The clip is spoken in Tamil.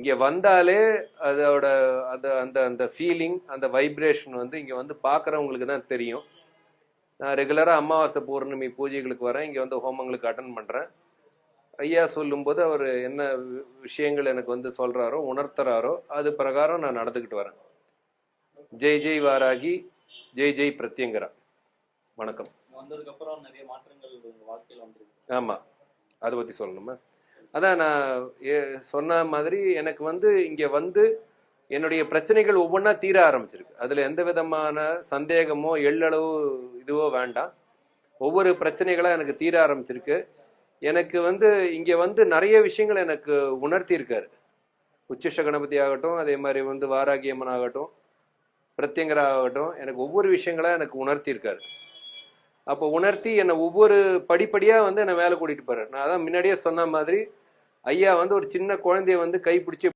இங்க வந்தாலே அதோட அந்த அந்த அந்த ஃபீலிங் அந்த வைப்ரேஷன் வந்து இங்க வந்து பார்க்குறவங்களுக்கு தான் தெரியும். நான் ரெகுலராக அமாவாசை பௌர்ணமி பூஜைகளுக்கு வரேன். இங்கே வந்து ஹோமங்களுக்கு அட்டன் பண்ணுறேன் ஐயா சொல்லும்போது அவர் என்ன விஷயங்கள் எனக்கு வந்து சொல்கிறாரோ உணர்த்துறாரோ அது பிரகாரம் நான் நடந்துக்கிட்டு வரேன். ஜெய் ஜெய் வாராகி ஜெய் ஜெய் பிரத்யங்கரா. வணக்கம். வந்ததுக்கு அப்புறம் நிறைய மாற்றங்கள் வாழ்க்கையில வந்திருக்கு. ஆமாம் அதை பற்றி சொல்லணுமா? அதான் நான் ஏ- சொன்ன மாதிரி எனக்கு வந்து இங்கே வந்து என்னுடைய பிரச்சனைகள் ஒவ்வொன்றா தீர ஆரம்பிச்சிருக்கு. அதில் எந்த விதமான சந்தேகமோ எள்ளளவு இதுவோ வேண்டாம். ஒவ்வொரு பிரச்சனைகளாக எனக்கு தீர ஆரம்பிச்சிருக்கு. எனக்கு வந்து இங்கே வந்து நிறைய விஷயங்கள் எனக்கு உணர்த்தியிருக்காரு. உச்சிஷ கணபதி ஆகட்டும் அதே மாதிரி வந்து வாராகியம்மன் ஆகட்டும் பிரத்யங்கரா ஆகட்டும் எனக்கு ஒவ்வொரு விஷயங்களா எனக்கு உணர்த்தியிருக்காரு. அப்போ உணர்த்தி என்னை ஒவ்வொரு படிப்படியாக வந்து என்னை மேலே கூட்டிகிட்டு போகிறார் நான் அதான் முன்னாடியே சொன்ன மாதிரி ஐயா வந்து ஒரு சின்ன குழந்தைய வந்து கைப்பிடிச்சு